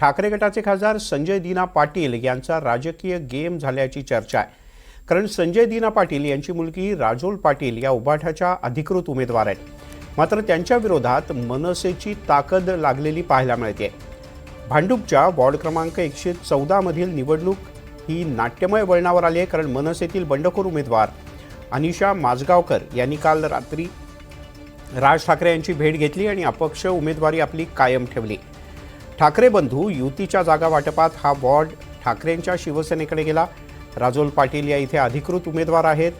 ठाकरे गटाचे खासदार संजय दिना पाटील यांचा राजकीय गेम झाल्याची चर्चा आहे. कारण संजय दिना पाटील यांची मुलगी राजोल पाटील या उभाठाच्या अधिकृत उमेदवार आहेत. मात्र त्यांच्या विरोधात मनसेची ताकद लागलेली पाहायला मिळते. भांडूपच्या वॉर्ड क्रमांक एकशे चौदामधील निवडणूक ही नाट्यमय वळणावर आली आहे कारण मनसेतील बंडखोर उमेदवार अनिशा माजगावकर यांनी काल रात्री राज ठाकरे यांची भेट घेतली आणि अपक्ष उमेदवारी आपली कायम ठेवली. ठाकरे बंधू युतीच्या जागा वाटपात हा वॉर्ड ठाकरेंच्या शिवसेनेकडे गेला. राजोल पाटील या इथे अधिकृत उमेदवार आहेत.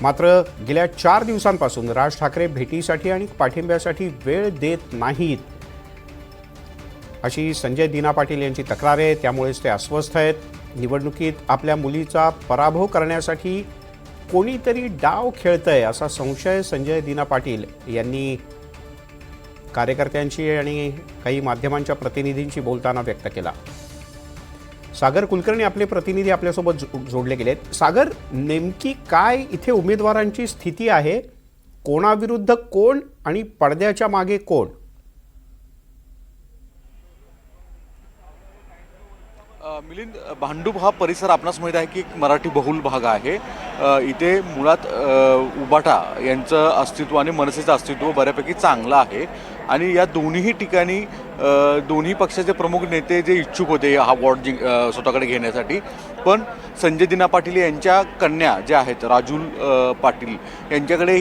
मात्र गेल्या चार दिवसांपासून राज ठाकरे भेटीसाठी आणि पाठिंब्यासाठी वेळ देत नाहीत. अशी संजय दिना पाटील यांची तक्रार आहे. त्यामुळेच ते अस्वस्थ आहेत. निवडणुकीत आपल्या मुलीचा पराभव करण्यासाठी कोणीतरी डाव खेळतंय असा संशय संजय दिना पाटील यांनी कार्यकर्त्यांशी आणि काही माध्यमांच्या प्रतिनिधींशी बोलताना व्यक्त केला. सागर कुलकर्णी आपले प्रतिनिधी आपल्यासोबत जोडले गेलेत. सागर नेमकी काय इथे उमेदवारांची स्थिती आहे? कोणाविरुद्ध कोण आणि पडद्याच्या मागे कोण? मिलिंद भांडूप हा परिसर आपणास माहीत आहे की एक मराठी बहुल भाग आहे. इथे मुळात उबाटा यांचं अस्तित्व आणि मनसेचं अस्तित्व बऱ्यापैकी चांगलं आहे. आणि या दोन्ही ठिकाणी दोन्ही पक्षाचे प्रमुख नेते जे इच्छुक होते हा वॉर्ड जिंक स्वतःकडे घेण्यासाठी. पण संजय दिना पाटील यांच्या कन्या ज्या आहेत राजूल पाटील यांच्याकडे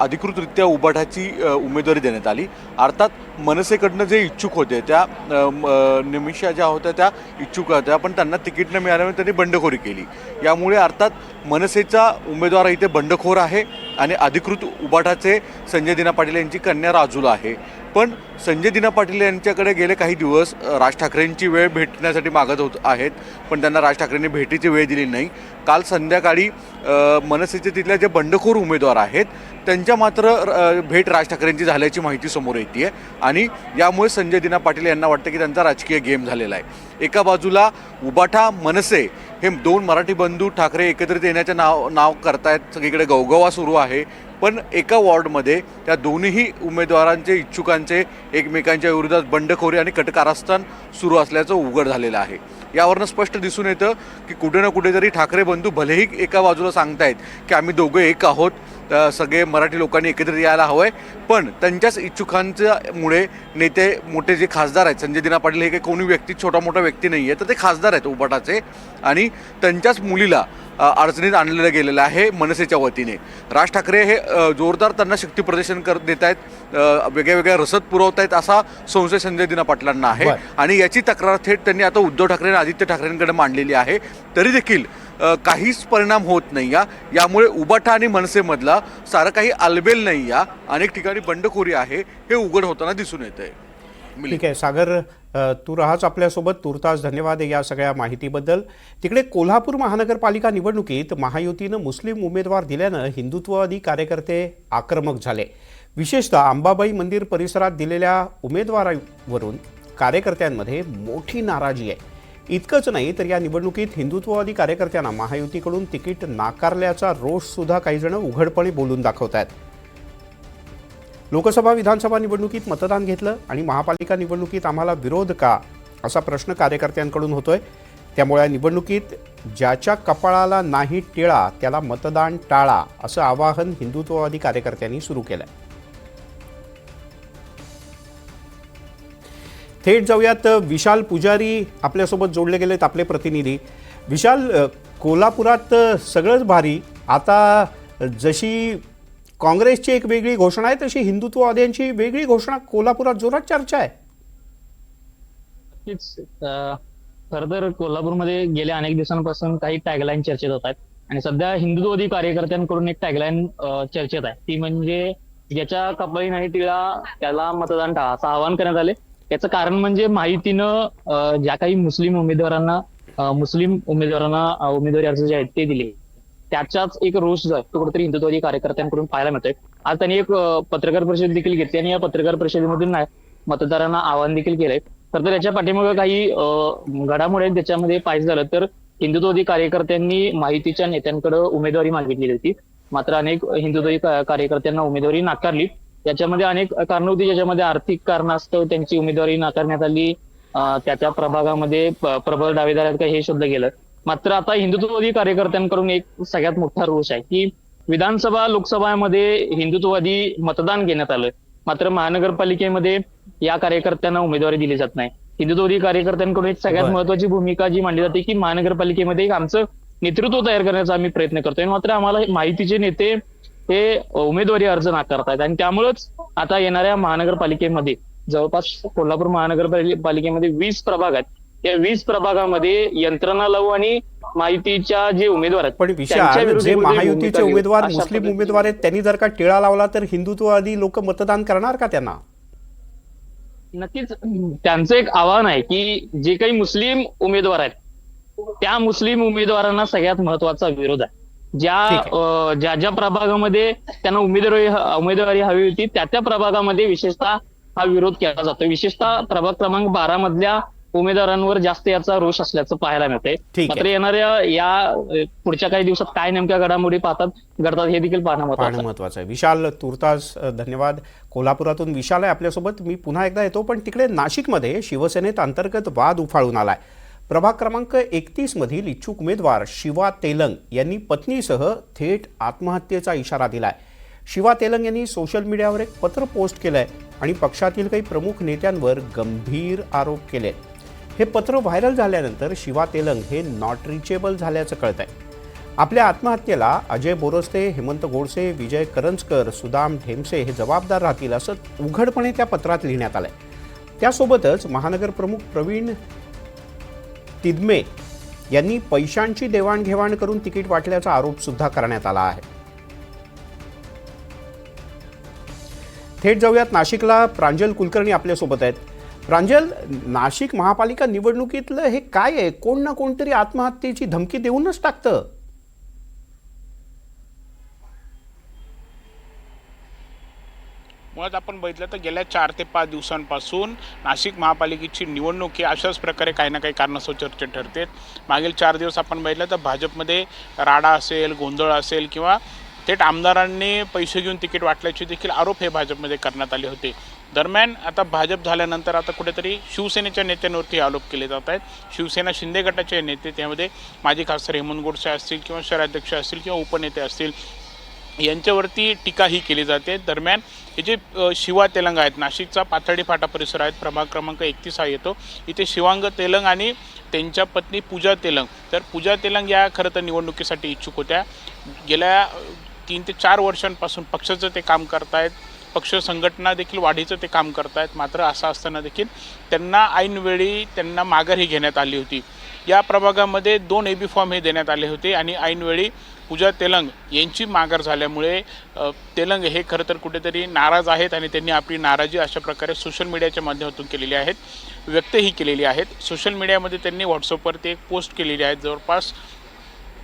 अधिकृतरित्या उबाटाची उमेदवारी देण्यात आली. अर्थात मनसेकडनं जे इच्छुक होते त्या म- निमिषा ज्या होत्या त्या इच्छुक होत्या पण त्यांना तिकीट न मिळाल्यामुळे त्यांनी बंडखोरी केली. यामुळे अर्थात मनसेचा उमेदवार इथे बंडखोर आहे. आणि अधिकृत उबाटाचे संजय दिना पाटील यांची कन्या राजूला आहे. पण संजय दिना पाटील यांच्याकडे गेले काही दिवस राज ठाकरेंची वेळ भेटण्यासाठी मागत होत आहेत पण त्यांना राज ठाकरेंनी भेटीची वेळ दिली नाही. काल संध्याकाळी मनसेचे तिथल्या जे बंडखोर उमेदवार आहेत त्यांच्या मात्र भेट राज ठाकरेंची झाल्याची माहिती समोर येते आहे आणि यामुळे संजय दिना पाटील यांना वाटतं की त्यांचा राजकीय गेम झालेला आहे. एका बाजूला उबाठा मनसे हे दोन मराठी बंधू ठाकरे एकत्रित येण्याचं नाव नाव करतायत. सगळीकडे गवगवा सुरू आहे. पण एका वॉर्डमध्ये त्या दोन्ही उमेदवारांचे इच्छुकांचे एकमेकांच्या विरोधात बंडखोरी आणि कटकारस्थान सुरू असल्याचं उघड झालेलं आहे. यावरनं स्पष्ट दिसून येतं की कुठे ना कुठेतरी ठाकरे बंधू भलेही एका बाजूला सांगतायत की आम्ही दोघं एक आहोत सगळे मराठी लोकांनी एकत्रित यायला हवं आहे पण त्यांच्याच इच्छुकांच्यामुळे नेते मोठे जे खासदार आहेत संजय दिना पाटील हे काही कोणी व्यक्ती छोटा मोठा व्यक्ती नाही आहे तर ते खासदार आहेत उबाटाचे आणि त्यांच्याच मुलीला अडचणीत आणलेलं गेलेलं आहे मनसेच्या वतीने. राज ठाकरे हे जोरदार त्यांना शक्ती प्रदर्शन कर देत आहेत वेगळ्या वेगळ्या रसद पुरवत आहेत असा संशय संजय दिना पाटलांना आहे. आणि याची तक्रार थेट त्यांनी आता उद्धव ठाकरे आणि आदित्य ठाकरेंकडे मांडलेली आहे. तरी देखील काहीच परिणाम होत नाही या. यामुळे उबाठा आणि मनसेमधला सारं काही आलबेल नाही या. अनेक ठिकाणी बंडखोरी आहे. हे उघड होताना दिसून येत आहे ठीक आहे सागर तू राहाच आपल्यासोबत. तुर्तास धन्यवाद या सगळ्या माहितीबद्दल. तिकडे कोल्हापूर महानगरपालिका निवडणुकीत महायुतीनं मुस्लिम उमेदवार दिल्यानं हिंदुत्ववादी कार्यकर्ते आक्रमक झाले. विशेषतः अंबाबाई मंदिर परिसरात दिलेल्या उमेदवारावरून कार्यकर्त्यांमध्ये मोठी नाराजी आहे. इतकंच नाही तर या निवडणुकीत हिंदुत्ववादी कार्यकर्त्यांना महायुतीकडून तिकीट नाकारल्याचा रोष सुद्धा काही जण उघडपणे बोलून दाखवत आहेत लोकसभा विधानसभा निवडणुकीत मतदान घेतलं आणि महापालिका निवडणुकीत आम्हाला विरोध का असा प्रश्न कार्यकर्त्यांकडून होतोय. त्यामुळे या निवडणुकीत ज्याच्या कपाळाला नाही टिळा त्याला मतदान टाळा असं आवाहन हिंदुत्ववादी कार्यकर्त्यांनी सुरू केलंय. थेट जाऊयात विशाल पुजारी आपल्यासोबत जोडले गेलेत आपले प्रतिनिधी. विशाल कोल्हापुरात सगळंच भारी. आता जशी काँग्रेसची एक वेगळी घोषणा आहे तशी हिंदुत्ववाद्यांची वेगळी घोषणा कोल्हापुरात जोरात चर्चा आहे. खर तर कोल्हापूरमध्ये गेल्या अनेक दिवसांपासून काही टॅगलाईन चर्चेत होत आहेत. आणि सध्या हिंदुत्ववादी कार्यकर्त्यांकडून एक टॅगलाईन चर्चेत आहे. ती म्हणजे ज्याच्या कपाळी नाही तिला त्याला मतदान टाळा असं आवाहन करण्यात आले याचं कारण म्हणजे माहितीनं ज्या काही मुस्लिम उमेदवारांना मुस्लिम उमेदवारांना उमेदवारी अर्ज जे आहेत ते दिले. त्याचाच एक रोष जो आहे तो कुठेतरी हिंदुत्ववादी कार्यकर्त्यांकडून पाहायला मिळतोय. आज त्यांनी एक पत्रकार परिषद देखील घेतली आणि या पत्रकार परिषदेमधून नाही मतदारांना आवाहन देखील केलंय. तर त्याच्या पाठीमागे काही घडामोडी आहेत त्याच्यामध्ये पाहिजे झालं तर हिंदुत्ववादी कार्यकर्त्यांनी माहितीच्या नेत्यांकडे उमेदवारी मागितली होती. मात्र अनेक हिंदुत्ववादी कार्यकर्त्यांना उमेदवारी नाकारली. त्याच्यामध्ये अनेक कारणं होती ज्याच्यामध्ये आर्थिक कारणास्तव त्यांची उमेदवारी नाकारण्यात आली. त्याच्या त्या त्या प्रभागामध्ये प्रबळ दावेदार आहेत का हे शोधलं गेलं. मात्र आता हिंदुत्ववादी कार्यकर्त्यांकडून एक सगळ्यात मोठा रोष आहे की विधानसभा लोकसभामध्ये हिंदुत्ववादी मतदान घेण्यात आलं मात्र महानगरपालिकेमध्ये या कार्यकर्त्यांना उमेदवारी दिली जात नाही. हिंदुत्ववादी कार्यकर्त्यांकडून एक सगळ्यात. महत्वाची भूमिका जी मांडली जाते की महानगरपालिकेमध्ये एक आमचं नेतृत्व तयार करण्याचा आम्ही प्रयत्न करतोय. मात्र आम्हाला माहितीचे नेते हे उमेदवारी अर्ज नाकारतायत. आणि त्यामुळेच आता येणाऱ्या महानगरपालिकेमध्ये जवळपास कोल्हापूर महानगरपालिकेमध्ये वीस प्रभाग आहेत. या वीस प्रभागामध्ये यंत्रणा लावू आणि माहितीच्या जे उमेदवार आहेत पण विशाल विरोधी जे महायुतीचे. उमेदवार मुस्लिम उमेदवार आहेत त्यांनी जर का टिळा लावला तर हिंदुत्ववादी लोक मतदान करणार का त्यांना? नक्कीच त्यांचं एक आव्हान आहे की जे काही मुस्लिम उमेदवार आहेत त्या मुस्लिम उमेदवारांना सगळ्यात महत्त्वाचा विरोध आहे. ज्या ज्या ज्या प्रभागामध्ये त्यांना उमेदवारी उमेदवारी हवी होती त्या त्या प्रभागामध्ये विशेषतः हा विरोध केला जातो. विशेषतः प्रभाग क्रमांक बारा मधल्या उमेदवारांवर जास्त याचा रोष असल्याचं पाहायला आहे. मात्र येणाऱ्या या पुढच्या काही दिवसात काय नेमक्या घडामोडी पाहतात घडतात हे देखील पाहणं महत्वाचं आहे. विशाल तुर्तास धन्यवाद. कोल्हापुरातून विशाल आहे आपल्यासोबत. मी पुन्हा एकदा येतो पण तिकडे नाशिकमध्ये शिवसेनेत अंतर्गत वाद उफाळून आलाय. प्रभाग क्रमांक एकतीस मधील इच्छुक उमेदवार शिवा तेलंग यांनी पत्नीसह थेट आत्महत्येचा इशारा दिलाय. शिवा तेलंग यांनी सोशल मीडियावर एक पत्र पोस्ट केलंय आणि पक्षातील काही प्रमुख नेत्यांवर गंभीर आरोप केले हे पत्र व्हायरल झाल्यानंतर शिवा तेलंग हे नॉट रिचेबल झाल्याचं कळत आहे आपल्या आत्महत्येला अजय बोरस्ते हेमंत गोडसे विजय करंजकर सुदाम ढेमसे हे जबाबदार राहतील असं उघडपणे त्या पत्रात लिहिण्यात आलंय. त्यासोबतच महानगरप्रमुख प्रवीण तिदमे यांनी पैशांची देवाणघेवाण करून तिकीट वाटल्याचा आरोप सुद्धा करण्यात आला आहे. थेट जाऊयात नाशिकला. प्रांजल कुलकर्णी आपल्यासोबत आहेत. प्रांजल नाशिक महापालिका निवडणुकीतलं हे काय आहे? कोण ना कोणतरी आत्महत्येची धमकी देऊनच टाकतं. मुळात आपण बघितलं तर गेल्या चार ते पाच दिवसांपासून नाशिक महापालिकेची निवडणूक ही अशाच प्रकारे काही ना काही कारणास्तव चर्चेत ठरते मागील चार दिवस आपण बघितलं तर भाजपमध्ये राडा असेल गोंधळ असेल किंवा थेट आमदारांनी पैसे घेऊन तिकीट वाटल्याचे देखील आरोप हे भाजपमध्ये करण्यात आले होते. दरम्यान आता भाजप झाल्यानंतर आता कुठेतरी शिवसेनेच्या नेत्यांवरती आरोप केले जात आहेत. शिवसेना शिंदे गटाचे नेते त्यामध्ये माजी खासदार हेमंत गोडसे असतील किंवा शहराध्यक्ष असतील किंवा उपनेते असतील यांच्यावरती टीका ही केली जाते. दरम्यान हे जे शिवा तेलंग आहेत नाशिकचा पाथर्डी फाटा परिसर आहेत प्रभाग क्रमांक एकतीस हा येतो. इथे शिवांग तेलंग आणि त्यांच्या पत्नी पूजा तेलंग. तर पूजा तेलंग या खरं तर निवडणुकीसाठी इच्छुक होत्या. गेल्या तीन ते चार वर्षांपासून पक्षाचं ते काम करतायत. पक्ष संघटना देखील वाढीचं ते काम करतायत. मात्र असं असताना देखील त्यांना ऐनवेळी त्यांना माघार ही घेण्यात आली होती. या प्रभागामध्ये दोन ए बी फॉर्म हे देण्यात आले होते आणि ऐनवेळी पूजा तेलंग यांची माघार झाल्यामुळे तेलंग हे खरं तर कुठेतरी नाराज आहेत आणि त्यांनी आपली नाराजी अशा प्रकारे सोशल मीडियाच्या माध्यमातून केलेली आहेत व्यक्तही केलेली आहेत. सोशल मीडियामध्ये त्यांनी व्हॉट्सअपवरती एक पोस्ट केलेली आहे. जवळपास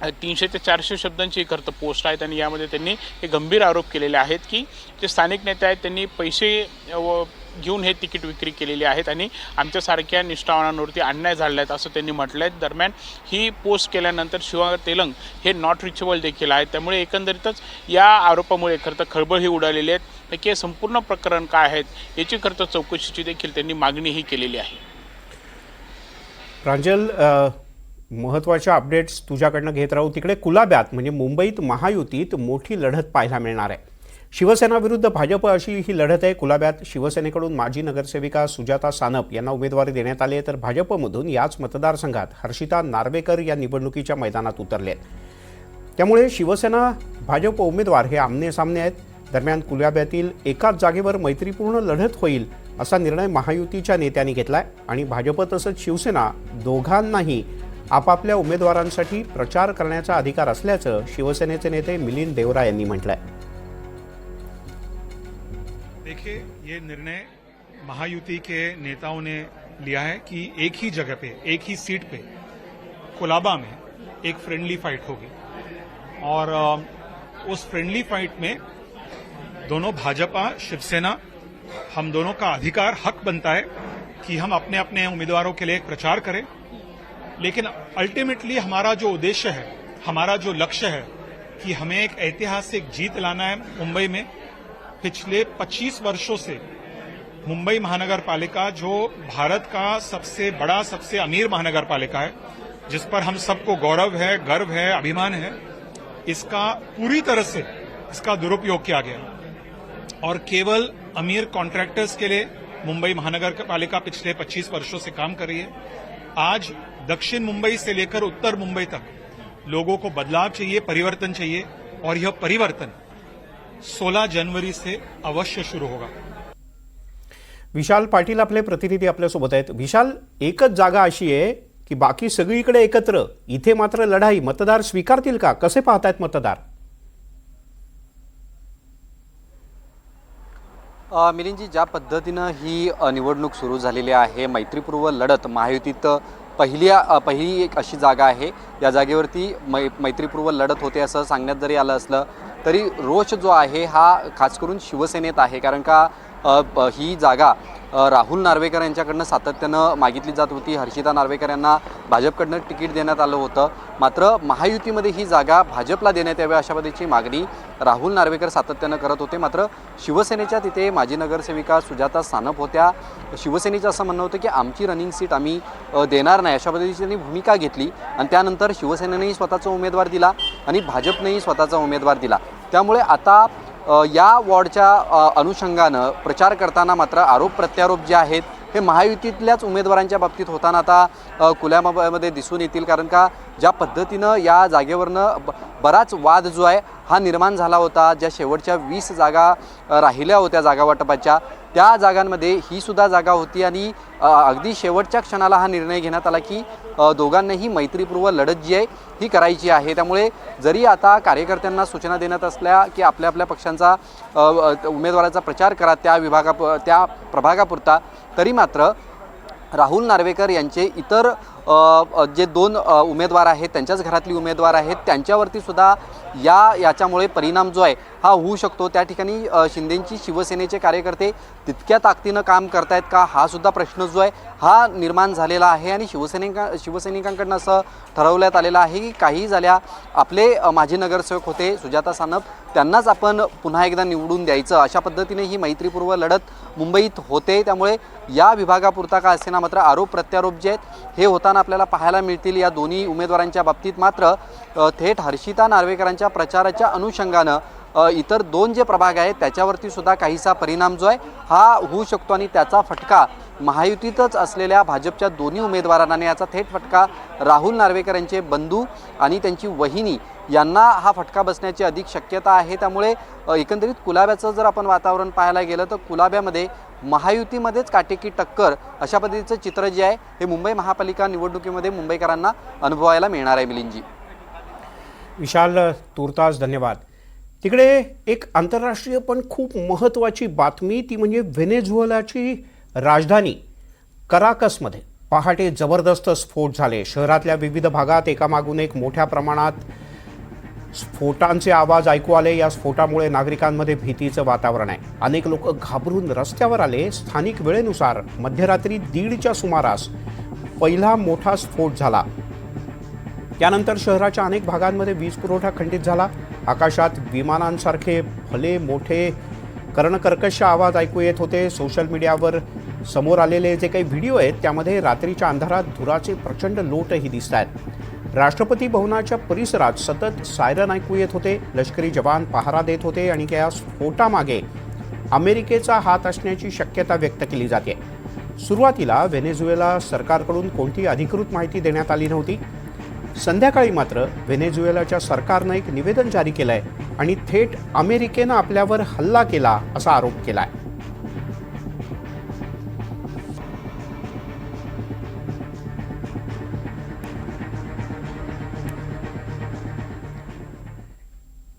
तीनशे ते चारशे शब्दांची ही खरं पोस्ट आहेत आणि यामध्ये त्यांनी हे गंभीर आरोप केलेले आहेत की जे स्थानिक नेते आहेत त्यांनी पैसे व घेऊन हे तिकीट विक्री केलेली आहेत आणि आमच्यासारख्या निष्ठावानांवरती अन्याय झालेला आहेत असं त्यांनी म्हटलं आहे दरम्यान ही पोस्ट केल्यानंतर शिवा तेलंग हे नॉट रिचेबल देखील आहेत. त्यामुळे एकंदरीतच या आरोपामुळे खरं तर खळबळ ही उडालेली आहेत. नक्की हे संपूर्ण प्रकरण काय आहेत याची खरं तर चौकशीची देखील त्यांनी मागणीही केलेली आहे. प्रांजल महत्त्वाच्या अपडेट्स तुझ्याकडनं घेत राहू तिकडे कुलाब्यात म्हणजे मुंबईत महायुतीत मोठी लढत पाहायला मिळणार आहे. शिवसेना विरुद्ध भाजप अशी ही लढत आहे. कुलाब्यात शिवसेनेकडून माजी नगरसेविका सुजाता सानप यांना उमेदवारी देण्यात आली आहे. तर भाजपमधून याच मतदारसंघात हर्षिता नार्वेकर या निवडणुकीच्या मैदानात उतरले आहेत. त्यामुळे शिवसेना भाजप उमेदवार हे आमने सामने आहेत. दरम्यान कुलाब्यातील एकाच जागेवर मैत्रीपूर्ण लढत होईल असा निर्णय महायुतीच्या नेत्यांनी आहे आणि भाजप तसंच शिवसेना दोघांनाही आपापल्या उमेदवारांसाठी प्रचार करण्याचा अधिकार असल्याचं शिवसेनेचे नेते मिलिंद देवरा यांनी म्हटलंय. देखिए ये निर्णय महायुति के नेताओं ने लिया है कि एक ही जगह पे एक ही सीट पे कोलाबा में एक फ्रेंडली फाइट होगी। और उस फ्रेंडली फाइट में दोनों भाजपा शिवसेना हम दोनों का अधिकार हक बनता है कि हम अपने अपने उम्मीदवारों के लिए एक प्रचार करें। लेकिन अल्टीमेटली हमारा जो उद्देश्य है, हमारा जो लक्ष्य है कि हमें एक ऐतिहासिक जीत लाना है मुंबई में, पिछले 25 वर्षों से मुंबई महानगर पालिका जो भारत का सबसे बड़ा, सबसे अमीर महानगर पालिका है, जिस पर हम सबको गौरव है, गर्व है, अभिमान है, इसका पूरी तरह से इसका दुरुपयोग किया गया। और केवल अमीर कॉन्ट्रैक्टर्स के लिए मुंबई महानगर पालिका पिछले 25 वर्षों से काम कर रही है। आज दक्षिण मुंबई से लेकर उत्तर मुंबई तक लोगों को बदलाव चाहिए परिवर्तन चाहिए और यह परिवर्तन 16 जनवरी से अवश्य शुरू होगा। विशाल पाटील आपले प्रतिनिधी आपल्यासोबत आहेत. विशाल एकच जागा अशी आहे की बाकी सगळीकडे एकत्र इथे मात्र लढाई मतदार स्वीकारतील का? कसे पाहतायत मतदार? मिलिंदजी ज्या पद्धतीनं ही निवडणूक सुरू झालेली आहे मैत्रीपूर्व लढत महायुतीत पहिल्या पहिली एक अशी जागा आहे. या जागेवरती मै मैत्रीपूर्व लढत होते असं सांगण्यात जरी आलं असलं तरी रोष जो आहे हा खास करून शिवसेनेत आहे. कारण का ही जागा राहुल नार्वेकर यांच्याकडनं सातत्यानं मागितली जात होती. हर्षिता नार्वेकर यांना भाजपकडनं तिकीट देण्यात आलं होतं. मात्र महायुतीमध्ये ही जागा भाजपला देण्यात यावी अशा पद्धतीची मागणी राहुल नार्वेकर सातत्यानं करत होते. मात्र शिवसेनेच्या तिथे माजी नगरसेविका सुजाता सानप होत्या. शिवसेनेचं असं म्हणणं होतं की आमची रनिंग सीट आम्ही देणार नाही अशा पद्धतीची त्यांनी भूमिका घेतली आणि त्यानंतर शिवसेनेनेही स्वतःचा उमेदवार दिला आणि भाजपनेही स्वतःचा उमेदवार दिला. त्यामुळे आता या वॉर्डच्या अनुषंगानं प्रचार करताना मात्र आरोप प्रत्यारोप जे आहेत हे महायुतीतल्याच उमेदवारांच्या बाबतीत होताना आता कुल्यामध्ये दिसून येतील. कारण का ज्या पद्धतीनं या जागेवरनं ब बराच वाद जो आहे हा निर्माण झाला होता. ज्या शेवटच्या वीस जागा राहिल्या होत्या जागावाटपाच्या त्या जागांमध्ये ही सुद्धा जागा होती आणि अगदी शेवटच्या क्षणाला हा निर्णय घेण्यात आला की दोघांनाही मैत्रीपूर्व लढत जी आहे ही करायची आहे. त्यामुळे जरी आता कार्यकर्त्यांना सूचना देण्यात असल्या की आपल्या आपल्या पक्षांचा उमेदवाराचा प्रचार करा त्या विभागा त्या प्रभागापुरता तरी मात्र राहुल नार्वेकर यांचे इतर जे दोन उमेदवार आहेत त्यांच्याच घरातली उमेदवार आहेत त्यांच्यावरती सुद्धा या याच्यामुळे परिणाम जो आहे हा होऊ शकतो. त्या ठिकाणी शिंदेंची शिवसेनेचे कार्यकर्ते तितक्या ताकदीनं काम करतायत का हा सुद्धा प्रश्न जो आहे हा निर्माण झालेला आहे आणि शिवसैनिका शिवसैनिकांकडनं असं ठरवण्यात आलेलं आहे की काही झाल्या आपले माजी नगरसेवक होते सुजाता सानप त्यांनाच आपण पुन्हा एकदा निवडून द्यायचं. अशा पद्धतीने ही मैत्रीपूर्व लढत मुंबईत होते. त्यामुळे या विभागापुरता का असेना मात्र आरोप प्रत्यारोप जे आहेत हे होताना आपल्याला पाहायला मिळतील. या दोन्ही उमेदवारांच्या बाबतीत मात्र थेट हर्षिता नार्वेकरांच्या प्रचाराच्या अनुषंगानं इतर दोन जे प्रभाग आहेत त्याच्यावरती सुद्धा काहीसा परिणाम जो आहे हा होऊ शकतो आणि त्याचा फटका महायुतीतच असलेल्या भाजपच्या दोन्ही उमेदवारांना याचा थेट फटका राहुल नार्वेकर यांचे बंधू आणि त्यांची वहिनी यांना हा फटका बसण्याची अधिक शक्यता आहे. त्यामुळे एकंदरीत कुलाब्याचं जर आपण वातावरण पाहायला गेलं तर कुलाब्यामध्ये महायुतीमध्येच काटेकी टक्कर अशा पद्धतीचं चित्र जे आहे हे मुंबई महापालिका निवडणुकीमध्ये मुंबईकरांना अनुभवायला मिळणार आहे मिलिंदजी. विशाल तुर्तास धन्यवाद. तिकडे एक आंतरराष्ट्रीय पण खूप महत्त्वाची बातमी ती म्हणजे व्हेनेझुएलाची राजधानी कराकसमध्ये. पहाटे जबरदस्त स्फोट झाले. शहरातल्या विविध भागात एकामागून एक मोठ्या प्रमाणात स्फोटांचे आवाज ऐकू आले. या स्फोटामुळे नागरिकांमध्ये भीतीचं वातावरण आहे. अनेक लोक घाबरून रस्त्यावर आले. स्थानिक वेळेनुसार मध्यरात्री दीडच्या सुमारास पहिला मोठा स्फोट झाला. त्यानंतर शहराच्या अनेक भागांमध्ये वीज पुरवठा खंडित झाला. आकाशात विमानांसारखे भले मोठे कर्णकर्कश आवाज ऐकू येत होते. सोशल मीडियावर समोर आलेले जे काही व्हिडिओ आहेत त्यामध्ये रात्रीच्या अंधारात धुराचे प्रचंड लोटही दिसत आहेत राष्ट्रपती भवनाच्या परिसरात सतत सायरन ऐकू येत होते लष्करी जवान पहारा देत होते आणि या स्फोटामागे अमेरिकेचा हात असण्याची शक्यता व्यक्त केली जाते. सुरुवातीला व्हेनेझुएला सरकारकडून कोणती अधिकृत माहिती देण्यात आली नव्हती. संध्याकाळी मात्र व्हेनेझुएलाच्या सरकारनं एक निवेदन जारी केलंय आणि थेट अमेरिकेनं आपल्यावर हल्ला केला असा आरोप केला आहे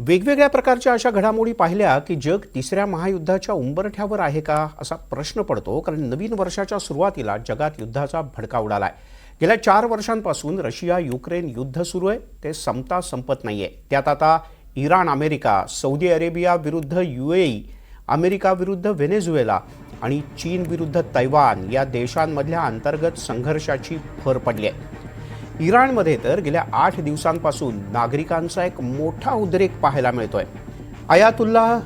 वेगवेगळ्या प्रकारच्या अशा घडामोडी पाहिल्या की जग तिसऱ्या महायुद्धाच्या उंबरठ्यावर आहे का असा प्रश्न पडतो कारण नवीन वर्षाच्या सुरुवातीला जगात युद्धाचा भडका उडाला आहे गेल्या चार वर्षांपासून रशिया युक्रेन युद्ध सुरू आहे ते संपता संपत नाही आहे त्यात आता इराण अमेरिका सौदी अरेबिया विरुद्ध युएई अमेरिका विरुद्ध व्हेनेझुएला आणि चीन विरुद्ध तैवान या देशांमधल्या अंतर्गत संघर्षाची भर पडली आहे. इराणमध्ये तर गेल्या आठ दिवसांपासून नागरिकांचा एक मोठा उद्रेक पाहायला मिळतोय. अयातुल्ला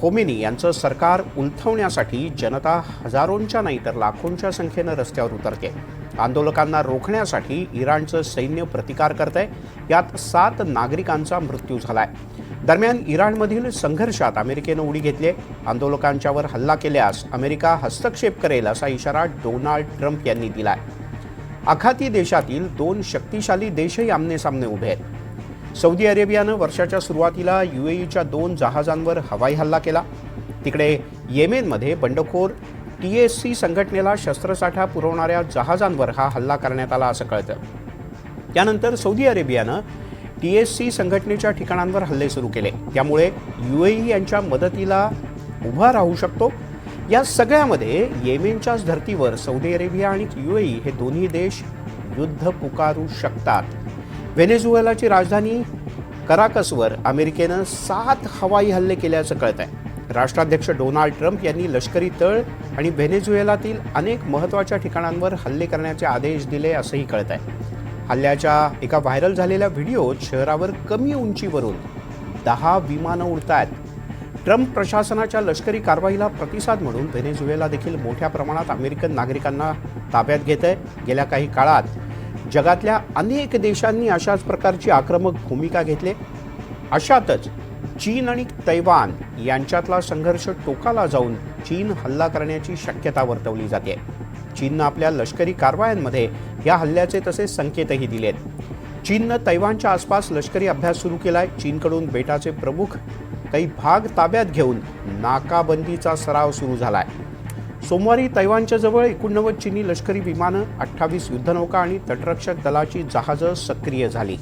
खोमेनी यांचं सरकार उलथवण्यासाठी जनता हजारोंच्या नाही तर लाखोंच्या संख्येनं रस्त्यावर उतरते. आंदोलकांना रोखण्यासाठी इराणचं सैन्य प्रतिकार करत आहे यात सात नागरिकांचा मृत्यू झालाय. दरम्यान इराणमधील संघर्षात अमेरिकेनं उडी घेतली आहे. आंदोलकांच्यावर हल्ला केल्यास अमेरिका हस्तक्षेप करेल असा इशारा डोनाल्ड ट्रम्प यांनी दिलाय. आखाती देशातील दोन शक्तिशाली देशही आमनेसामने उभे आहेत. सौदी अरेबियानं वर्षाच्या सुरुवातीला युएईच्या दोन जहाजांवर हवाई हल्ला केला. तिकडे येमेनमध्ये बंडखोर टी एस सी संघटनेला शस्त्रसाठा पुरवणाऱ्या जहाजांवर हा हल्ला करण्यात आला असं कळतं. त्यानंतर सौदी अरेबियानं टी एस सी संघटनेच्या ठिकाणांवर हल्ले सुरू केले. त्यामुळे युएई यांच्या मदतीला उभा राहू शकतो. या सगळ्यामध्ये येमेनच्याच धर्तीवर सौदी अरेबिया आणि युएई हे दोन्ही देश युद्ध पुकारू शकतात. व्हेनेझुएलाची राजधानी कराकसवर अमेरिकेनं सात हवाई हल्ले केल्याचं कळत आहे राष्ट्राध्यक्ष डोनाल्ड ट्रम्प यांनी लष्करी तळ आणि व्हेनेझुएलातील अनेक महत्त्वाच्या ठिकाणांवर हल्ले करण्याचे आदेश दिले असंही कळत आहे हल्ल्याच्या एका व्हायरल झालेल्या व्हिडिओत शहरावर कमी उंचीवरून दहा विमानं उडत आहेत ट्रम्प प्रशासनाच्या लष्करी कारवाईला प्रतिसाद म्हणून व्हेनेझुएला देखील मोठ्या प्रमाणात अमेरिकन नागरिकांना ताब्यात घेत आहे. गेल्या काही काळात जगातल्या अनेक देशांनी अशाच प्रकारची आक्रमक भूमिका घेतली. अशातच चीन आणि तैवान यांच्यातला संघर्ष टोकाला जाऊन चीन हल्ला करण्याची शक्यता वर्तवली जाते. चीननं आपल्या लष्करी कारवायांमध्ये या हल्ल्याचे तसे संकेतही दिलेत. चीननं तैवानच्या आसपास लष्करी अभ्यास सुरू केलाय. चीनकडून बेटाचे प्रमुख काही भाग ताब्यात घेऊन नाकाबंदीचा सराव सुरू झालाय. सोमवारी तैवानच्या जवळ एकोणनव्वद चिनी लष्करी विमानं अठ्ठावीस युद्धनौका आणि तटरक्षक दलाची जहाजं सक्रिय झाली.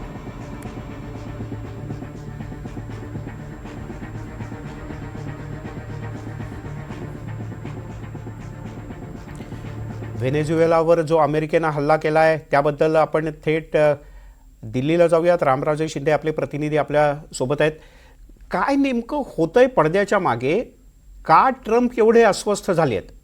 व्हेनेझुएलावर जो अमेरिकेनं हल्ला केला आहे त्याबद्दल आपण थेट दिल्लीला जाऊयात. रामराजे शिंदे आपले प्रतिनिधी आपल्यासोबत आहेत. काय नेमकं होतंय पडद्याच्या मागे? का ट्रम्प एवढे अस्वस्थ झाले आहेत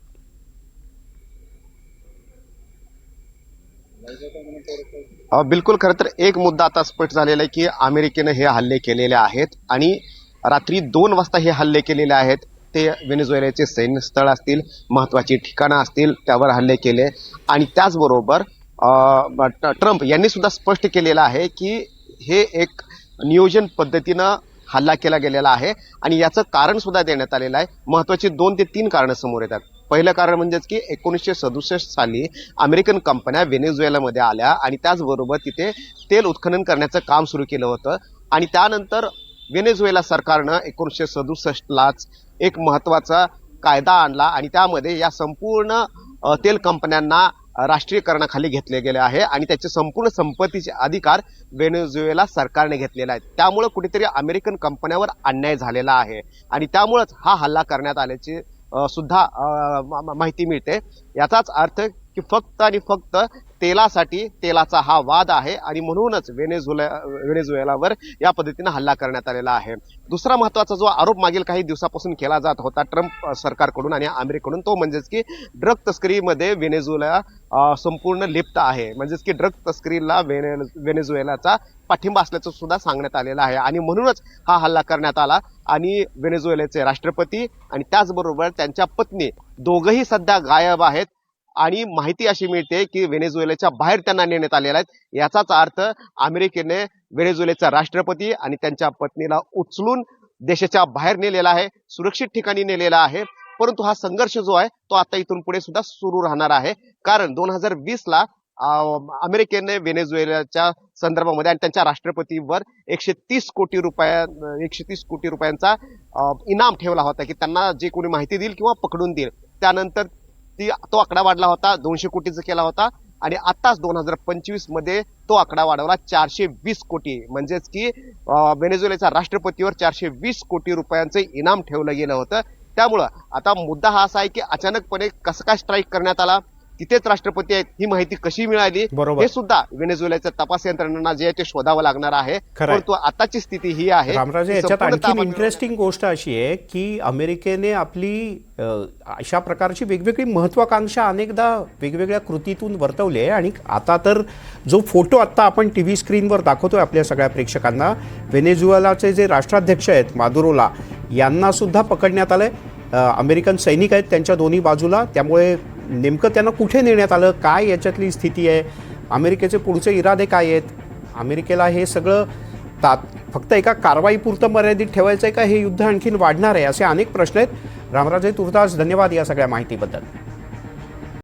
बिलकुल खरं तर एक मुद्दा आता स्पष्ट झालेला आहे की अमेरिकेनं हे हल्ले केलेले आहेत आणि रात्री दोन वाजता हे हल्ले केलेले आहेत. ते व्हेनेझुएलाचे सैन्य स्थळ असतील महत्वाची ठिकाणं असतील त्यावर हल्ले केले. आणि त्याचबरोबर ट्रम्प यांनी सुद्धा स्पष्ट केलेलं आहे की हे एक नियोजन पद्धतीनं हल्ला केला गेलेला आहे आणि याचं कारण सुद्धा देण्यात आलेलं आहे. महत्वाची दोन ते तीन कारणं समोर येतात. पहिलं कारण म्हणजेच की एकोणीसशे सदुसष्ट साली अमेरिकन कंपन्या व्हेनेझुएलामध्ये आल्या आणि त्याचबरोबर तिथे तेल उत्खनन करण्याचं काम सुरू केलं होतं. आणि त्यानंतर व्हेनेझुएला सरकारनं एकोणीसशे सदुसष्टलाच एक महत्त्वाचा कायदा आणला आणि त्यामध्ये या संपूर्ण तेल कंपन्यांना राष्ट्रीयकरणाखाली घेतले गेले आहे आणि त्याचे संपूर्ण संपत्तीचे अधिकार व्हेनेझुएला सरकारने घेतलेला आहे त्यामुळे कुठेतरी अमेरिकन कंपन्यावर अन्याय झालेला आहे. आणि त्यामुळेच हा हल्ला करण्यात आल्याची सुद्धा माहिती मिळते. याचाच अर्थ की फक्त आणि फक्त तेलासाठी तेलाचा हा वाद आहे आणि म्हणूनच व्हेनेझुला व्हेनेझुएलावर या पद्धतीनं हल्ला करण्यात आलेला आहे. दुसरा महत्त्वाचा जो आरोप मागील काही दिवसापासून केला जात होता ट्रम्प सरकारकडून आणि अमेरिकेकडून तो म्हणजेच की ड्रग तस्करीमध्ये व्हेनेझुएला संपूर्ण लिप्त आहे. म्हणजेच की ड्रग तस्करीला व्हेने व्हेनेझुएलाचा पाठिंबा असल्याचं सुद्धा सांगण्यात आलेलं आहे. आणि म्हणूनच हा हल्ला करण्यात आला आणि व्हेनेझुएलाचे राष्ट्रपती आणि त्याचबरोबर त्यांच्या पत्नी दोघंही सध्या गायब आहेत. आणि माहिती अशी मिळते की व्हेनेझुएलाच्या बाहेर त्यांना नेण्यात आलेला आहे याचाच अर्थ अमेरिकेने व्हेनेझुएलाचा राष्ट्रपती आणि त्यांच्या पत्नीला उचलून देशाच्या बाहेर नेलेला आहे सुरक्षित ठिकाणी नेलेला आहे. परंतु हा संघर्ष जो आहे तो आता इथून पुढे सुद्धा सुरू राहणार आहे. कारण दोन हजार वीस ला अमेरिकेने व्हेनेझुएलाच्या संदर्भामध्ये आणि त्यांच्या राष्ट्रपतीवर एकशे तीस कोटी रुपया एकशे तीस कोटी रुपयांचा इनाम ठेवला होता की त्यांना जे कोणी माहिती देईल किंवा पकडून देईल. त्यानंतर ती तो आकडा वाढला होता दोनशे कोटीचा केला होता. आणि आताच दोन हजार पंचवीसमध्ये तो आकडा वाढवला चारशे वीस कोटी. म्हणजेच की व्हेनेझुएलाच्या राष्ट्रपतीवर चारशे वीस कोटी रुपयांचं इनाम ठेवलं गेलं होतं. त्यामुळं आता मुद्दा हा असा आहे की अचानकपणे कसं काय स्ट्राईक करण्यात आला? तिथेच राष्ट्रपती आहेत ही माहिती कशी मिळाली? बरोबर. हे सुद्धा व्हेनेझुएलाच्या तपास यंत्रणांना जे आहे ते शोधावं लागणार आहे. परंतु आताची स्थिती ही आहे. रामराजे याच्यात आणखी इंटरेस्टिंग गोष्ट अशी आहे की अमेरिकेने आपली अशा प्रकारची वेगवेगळी महत्वाकांक्षा अनेकदा वेगवेगळ्या कृतीतून वर्तवली आहे. आणि आता तर जो फोटो आत्ता आपण टी व्ही स्क्रीनवर दाखवतोय आपल्या सगळ्या प्रेक्षकांना व्हेनेझुएलाचे जे राष्ट्राध्यक्ष आहेत मादुरोला यांना सुद्धा पकडण्यात आलंय. अमेरिकन सैनिक आहेत त्यांच्या दोन्ही बाजूला. त्यामुळे नेमकं त्यांना कुठे नेण्यात आलं? काय याच्यातली स्थिती आहे? अमेरिकेचे पुढचे इरादे काय आहेत? अमेरिकेला हे सगळं तात फक्त एका कारवाईपुरतं मर्यादित ठेवायचं आहे का? हे युद्ध आणखीन वाढणार आहे असे अनेक प्रश्न आहेत. रामराजे तुर्तास धन्यवाद या सगळ्या माहितीबद्दल.